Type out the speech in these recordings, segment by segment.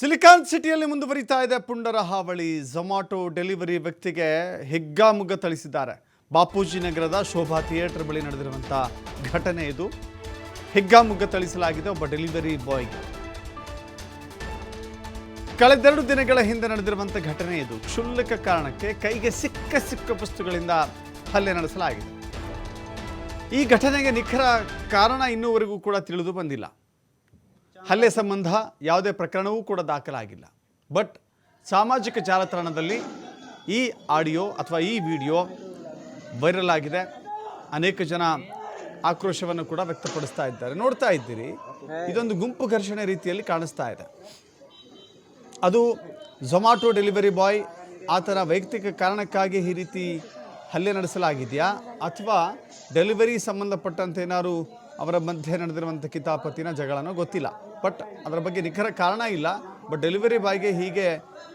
Silicon ಸಿಟಿಯಲ್ಲಿ ಮುಂದುವರಿತಾ ಇದೆ ಪುಂಡರ ಹಾವಳಿ. ಝೊಮ್ಯಾಟೊ ಡೆಲಿವರಿ ವ್ಯಕ್ತಿಗೆ ಹೆಗ್ಗಾಮುಗ್ಗ ಥಳಿಸಿದ್ದಾರೆ. ಬಾಪೂಜಿ ನಗರದ ಶೋಭಾ ಥಿಯೇಟರ್ ಬಳಿ ನಡೆದಿರುವಂಥ ಘಟನೆ ಇದು. ಹೆಗ್ಗಾಮುಗ್ಗ ಥಳಿಸಲಾಗಿದೆ ಒಬ್ಬ ಡೆಲಿವರಿ ಬಾಯ್ಗೆ ಕಳೆದೆರಡು ದಿನಗಳ ಹಿಂದೆ ನಡೆದಿರುವಂಥ ಘಟನೆ ಇದು. ಕ್ಷುಲ್ಲಕ ಕಾರಣಕ್ಕೆ ಕೈಗೆ ಸಿಕ್ಕ ಸಿಕ್ಕ ವಸ್ತುಗಳಿಂದ ಹಲ್ಲೆ ನಡೆಸಲಾಗಿದೆ. ಈ ಘಟನೆಗೆ ನಿಖರ ಕಾರಣ ಇನ್ನೂವರೆಗೂ ಕೂಡ ತಿಳಿದು ಬಂದಿಲ್ಲ. ಹಲ್ಲೆ ಸಂಬಂಧ ಯಾವುದೇ ಪ್ರಕರಣವೂ ಕೂಡ ದಾಖಲಾಗಿಲ್ಲ. ಬಟ್ ಸಾಮಾಜಿಕ ಜಾಲತಾಣದಲ್ಲಿ ಈ ಆಡಿಯೋ ಅಥವಾ ಈ ವಿಡಿಯೋ ವೈರಲ್ ಆಗಿದೆ. ಅನೇಕ ಜನ ಆಕ್ರೋಶವನ್ನು ಕೂಡ ವ್ಯಕ್ತಪಡಿಸ್ತಾ ಇದ್ದಾರೆ. ನೋಡ್ತಾ ಇದ್ದೀರಿ, ಇದೊಂದು ಗುಂಪು ಘರ್ಷಣೆ ರೀತಿಯಲ್ಲಿ ಕಾಣಿಸ್ತಾ ಇದೆ. ಅದು ಝೊಮ್ಯಾಟೊ ಡೆಲಿವರಿ ಬಾಯ್ ಆತನ ವೈಯಕ್ತಿಕ ಕಾರಣಕ್ಕಾಗಿ ಈ ರೀತಿ ಹಲ್ಲೆ ನಡೆಸಲಾಗಿದೆಯಾ ಅಥವಾ ಡೆಲಿವರಿ ಸಂಬಂಧಪಟ್ಟಂತೆ ಏನಾದ್ರು ಅವರ ಮಧ್ಯೆ ನಡೆದಿರುವಂಥ ಕಿತಾಪತಿನ ಜಗಳನೋ ಗೊತ್ತಿಲ್ಲ. ಬಟ್ ಅದರ ಬಗ್ಗೆ ನಿಖರ ಕಾರಣ ಇಲ್ಲ. ಬಟ್ ಡೆಲಿವರಿ ಬಾಯ್ಗೆ ಹೀಗೆ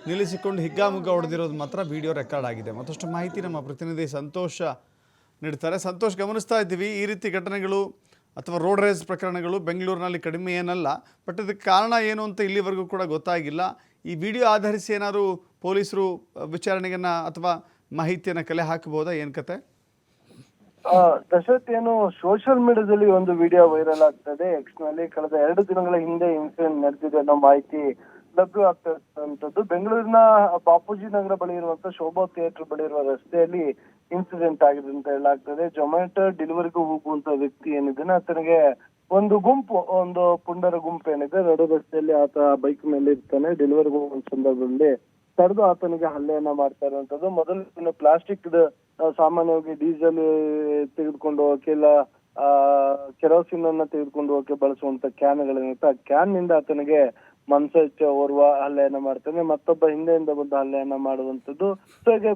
ನಿಲ್ಲಿಸಿಕೊಂಡು ಹಿಗ್ಗಾಮುಗ್ಗ ಹೊಡೆದಿರೋದು ಮಾತ್ರ ವಿಡಿಯೋ ರೆಕಾರ್ಡ್ ಆಗಿದೆ. ಮತ್ತಷ್ಟು ಮಾಹಿತಿ ನಮ್ಮ ಪ್ರತಿನಿಧಿ ಸಂತೋಷ ನೀಡ್ತಾರೆ. ಸಂತೋಷ್, ಗಮನಿಸ್ತಾ ಇದ್ದೀವಿ. ಈ ರೀತಿ ಘಟನೆಗಳು ಅಥವಾ ರೋಡ್ ರೇಸ್ ಪ್ರಕರಣಗಳು ಬೆಂಗಳೂರಿನಲ್ಲಿ ಕಡಿಮೆ ಏನಲ್ಲ. ಬಟ್ ಇದಕ್ಕೆ ಕಾರಣ ಏನು ಅಂತ ಇಲ್ಲಿವರೆಗೂ ಕೂಡ ಗೊತ್ತಾಗಿಲ್ಲ. ಈ ವಿಡಿಯೋ ಆಧರಿಸಿ ಏನಾದರೂ ಪೊಲೀಸರು ವಿಚಾರಣೆಯನ್ನು ಅಥವಾ ಮಾಹಿತಿಯನ್ನು ಕಲೆ ಹಾಕಬಹುದಾ? ಏನು ಕತೆ? ದಶರಥ್ ಏನು ಸೋಷಿಯಲ್ ಮೀಡಿಯಾದಲ್ಲಿ ಒಂದು ವಿಡಿಯೋ ವೈರಲ್ ಆಗ್ತದೆ. ಎಕ್ಸ್ನಲ್ಲಿ ಕಳೆದ ಎರಡು ದಿನಗಳ ಹಿಂದೆ ಇನ್ಸಿಡೆಂಟ್ ನಡೆದಿದೆ ಅನ್ನೋ ಮಾಹಿತಿ ಲಭ್ಯ ಆಗ್ತಕ್ಕಂಥದ್ದು ಬೆಂಗಳೂರಿನ ಬಾಪೂಜಿ ನಗರ ಬಳಿ ಇರುವಂತ ಶೋಭಾ ಥಿಯೇಟರ್ ಬಳಿ ಇರುವ ರಸ್ತೆಯಲ್ಲಿ ಇನ್ಸಿಡೆಂಟ್ ಆಗಿದೆ ಅಂತ ಹೇಳಲಾಗ್ತದೆ. ಜೊಮ್ಯಾಟೊ ಡೆಲಿವರಿಗೂ ಹೋಗುವಂತ ವ್ಯಕ್ತಿ ಏನಿದ್ದಾನೆ, ಆತನಿಗೆ ಒಂದು ಗುಂಪು, ಒಂದು ಪುಂಡರ ಗುಂಪು ಏನಿದೆ ನಡು ರಸ್ತೆಯಲ್ಲಿ ಆತ ಬೈಕ್ ಮೇಲೆ ಇರ್ತಾನೆ. ಡೆಲಿವರಿಗೆ ಹೋಗುವ ಸಂದರ್ಭದಲ್ಲಿ ತಡೆದು ಆತನಿಗೆ ಹಲ್ಲೆಯನ್ನ ಮಾಡ್ತಾ ಇರುವಂತದ್ದು ಮೊದಲು ಪ್ಲಾಸ್ಟಿಕ್ ಸಾಮಾನ್ಯವಾಗಿ ಡೀಸೆಲ್ ತೆಗೆದುಕೊಂಡು ಹೋಗಕ್ಕೆ ಇಲ್ಲ ಆ, ಕೆರೋಸಿನ್ ಅನ್ನ ತೆಗೆದುಕೊಂಡು ಹೋಗಕ್ಕೆ ಬಳಸುವಂತ ಕ್ಯಾನ್ಗಳಿರುತ್ತೆ ಆ ಕ್ಯಾನ್ನಿಂದ ಆತನಿಗೆ ಮನ್ಸಚ್ಚ ಓರ್ವ ಹಲ್ಲೆಯನ್ನ ಮಾಡ್ತಾನೆ, ಮತ್ತೊಬ್ಬ ಹಿಂದೆಯಿಂದ ಬಂದು ಹಲ್ಲೆಯನ್ನ ಮಾಡುವಂತದ್ದು ಸೊ ಹೀಗೆ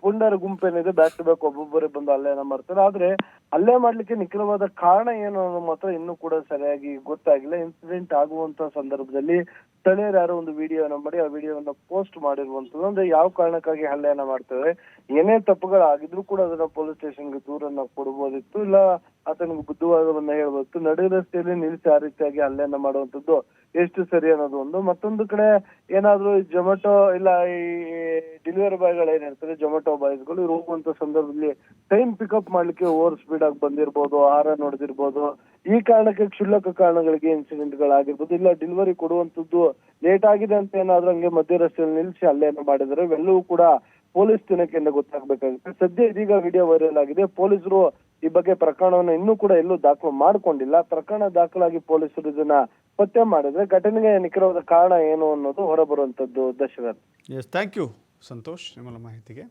ಪುಂಡರ ಗುಂಪೇನಿದೆ, ಬ್ಯಾಕ್ ಟು ಬ್ಯಾಕ್ ಒಬ್ಬೊಬ್ಬರೇ ಬಂದು ಹಲ್ಲೆಯನ್ನ ಮಾಡ್ತಾರೆ. ಆದ್ರೆ ಹಲ್ಲೆ ಮಾಡ್ಲಿಕ್ಕೆ ನಿಖರವಾದ ಕಾರಣ ಏನು ಅನ್ನೋದು ಮಾತ್ರ ಇನ್ನೂ ಕೂಡ ಸರಿಯಾಗಿ ಗೊತ್ತಾಗಿಲ್ಲ. ಇನ್ಸಿಡೆಂಟ್ ಆಗುವಂತ ಸಂದರ್ಭದಲ್ಲಿ ಸ್ಥಳೀಯರು ಯಾರೋ ಒಂದು ವಿಡಿಯೋನ ಮಾಡಿ, ಆ ವಿಡಿಯೋವನ್ನ ಪೋಸ್ಟ್ ಮಾಡಿರುವಂತದ್ದು ಅಂದ್ರೆ ಯಾವ ಕಾರಣಕ್ಕಾಗಿ ಹಲ್ಲೆಯನ್ನ ಮಾಡ್ತಾರೆ? ಏನೇ ತಪ್ಪುಗಳಾಗಿದ್ರು ಕೂಡ ಅದನ್ನ ಪೊಲೀಸ್ ಸ್ಟೇಷನ್ಗೆ ದೂರನ್ನ ಕೊಡಬಹುದಿತ್ತು ಇಲ್ಲ ಆತನಿಗೆ ಬುದ್ಧವಾದವನ್ನ ಹೇಳ್ಬೋದು. ನಡು ರಸ್ತೆಯಲ್ಲಿ ನಿಲ್ಲಿಸಿ ಆ ರೀತಿಯಾಗಿ ಹಲ್ಲೆಯನ್ನ ಮಾಡುವಂತದ್ದು ಎಷ್ಟು ಸರಿ ಅನ್ನೋದು ಒಂದು. ಮತ್ತೊಂದು ಕಡೆ ಏನಾದ್ರೂ ಜೊಮೆಟೊ ಇಲ್ಲ ಈ ಡೆಲಿವರಿ ಬಾಯ್ಗಳು ಏನಿರ್ತಾರೆ ಜೊಮೆಟೊ ಬಾಯ್ಸ್ಗಳು ಇವ್ರು ಹೋಗುವಂತ ಸಂದರ್ಭದಲ್ಲಿ ಟೈಮ್ ಪಿಕಪ್ ಮಾಡ್ಲಿಕ್ಕೆ ಓವರ್ ಸ್ಪೀಡ್ ಆಗಿ ಬಂದಿರ್ಬೋದು ಆರ ನೋಡಿದಿರ್ಬೋದು. ಈ ಕಾರಣಕ್ಕೆ ಕ್ಷುಲ್ಲಕ ಕಾರಣಗಳಿಗೆ ಇನ್ಸಿಡೆಂಟ್ ಗಳಾಗಿರ್ಬೋದು. ಇಲ್ಲ ಡೆಲಿವರಿ ಕೊಡುವಂತದ್ದು ಲೇಟ್ ಆಗಿದೆ ಅಂತ ಏನಾದ್ರೂ ಹಂಗೆ ಮಧ್ಯ ರಸ್ತೆಯಲ್ಲಿ ನಿಲ್ಲಿಸಿ ಅಲ್ಲೇನೋ ಮಾಡಿದರೆ ಇವೆಲ್ಲವೂ ಕೂಡ ಪೊಲೀಸ್ ತಿನಕೆಯಿಂದ ಗೊತ್ತಾಗಬೇಕಾಗುತ್ತೆ. ಸದ್ಯ ಇದೀಗ ವಿಡಿಯೋ ವೈರಲ್ ಆಗಿದೆ. ಪೊಲೀಸರು ಈ ಬಗ್ಗೆ ಪ್ರಕರಣವನ್ನು ಇನ್ನೂ ಕೂಡ ಎಲ್ಲೂ ದಾಖಲು ಮಾಡ್ಕೊಂಡಿಲ್ಲ. ಪ್ರಕರಣ ದಾಖಲಾಗಿ ಪೊಲೀಸರು ಇದನ್ನ ಪತ್ತೆ ಮಾಡಿದ್ರೆ ಘಟನೆಗೆ ನಿಖರವಾದ ಕಾರಣ ಏನು ಅನ್ನೋದು ಹೊರಬರುವಂತದ್ದು Dasharath. Yes thank you Santhosh ನಿಮ್ಮ ಮಾಹಿತಿಗೆ.